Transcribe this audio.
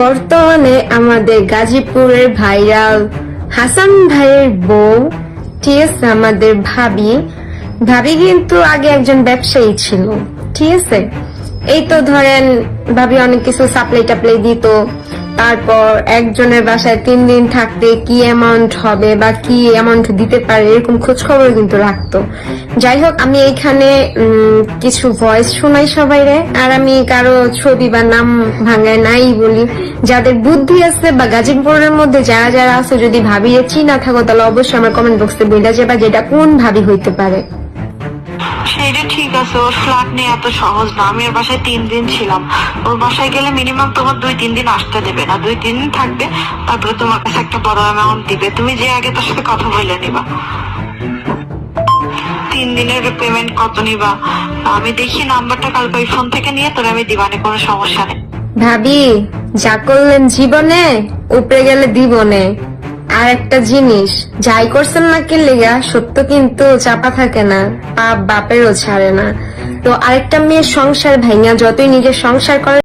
বর্তমানে আমাদের গাজীপুরের ভাইরাল হাসান ভাইয়ের বউ, ঠিক আছে, আমাদের ভাবি। ভাবি কিন্তু আগে একজন ব্যবসায়ী ছিল, ঠিক আছে? এই তো ধরেন, ভাবি অনেক কিছু সাপ্লাই টাপ্লাই দিত তারপর একজনের বাসায় তিন দিন থাকতে কি অ্যামাউন্ট হবে বা কি অ্যামাউন্ট দিতে পারে, এরকম খোঁজ খবর কিন্তু রাখতো। যাই হোক, আমি এখানে কিছু ভয়েস শোনাই সবাইরে। আর আমি কারও ছবি বা নাম ভাঙায় নাই বলি। যাদের বুদ্ধি আছে বা গাজীপুরের মধ্যে যারা যারা আছে, যদি ভাবিয়ে চিনা থাকো, তাহলে অবশ্যই আমার কমেন্ট বক্সে বইলা যাবা যে এটা কোন ভাবি হইতে পারে। সেইটা ঠিক আছে, ওর ফ্ল্যাট নিয়ে এত সহজ না। আমি ওর বাসায় তিন দিন ছিলাম। ওর বাসায় গেলে মিনিমাম তোমার দুই, তিন দিন আসতে দেবে না। দুই, তিন দিন থাকবে, তারপরে তোমার কাছে একটা বড় অ্যামাউন্ট দিবে। তুমি যে আগে তার সাথে কথা বলে নিবা। তিন দিনের পেমেন্ট কত নিবা? আমি দেখি নাম্বারটা কালকে ওই ফোন থেকে নিয়ে তোর আমি দিবানে, কোনো সমস্যা নেই। ভাবি, যা করলেন জীবনে, উপরে গেলে দিবনে। আর একটা জিনিস, যাই করছেন না কে লেগা, সত্য কিন্তু চাপা থাকে না, পাপ বাপেরও ছাড়ে না। তো আরেকটা মেয়ের সংসার ভাইয়া যতই নিজের সংসার করে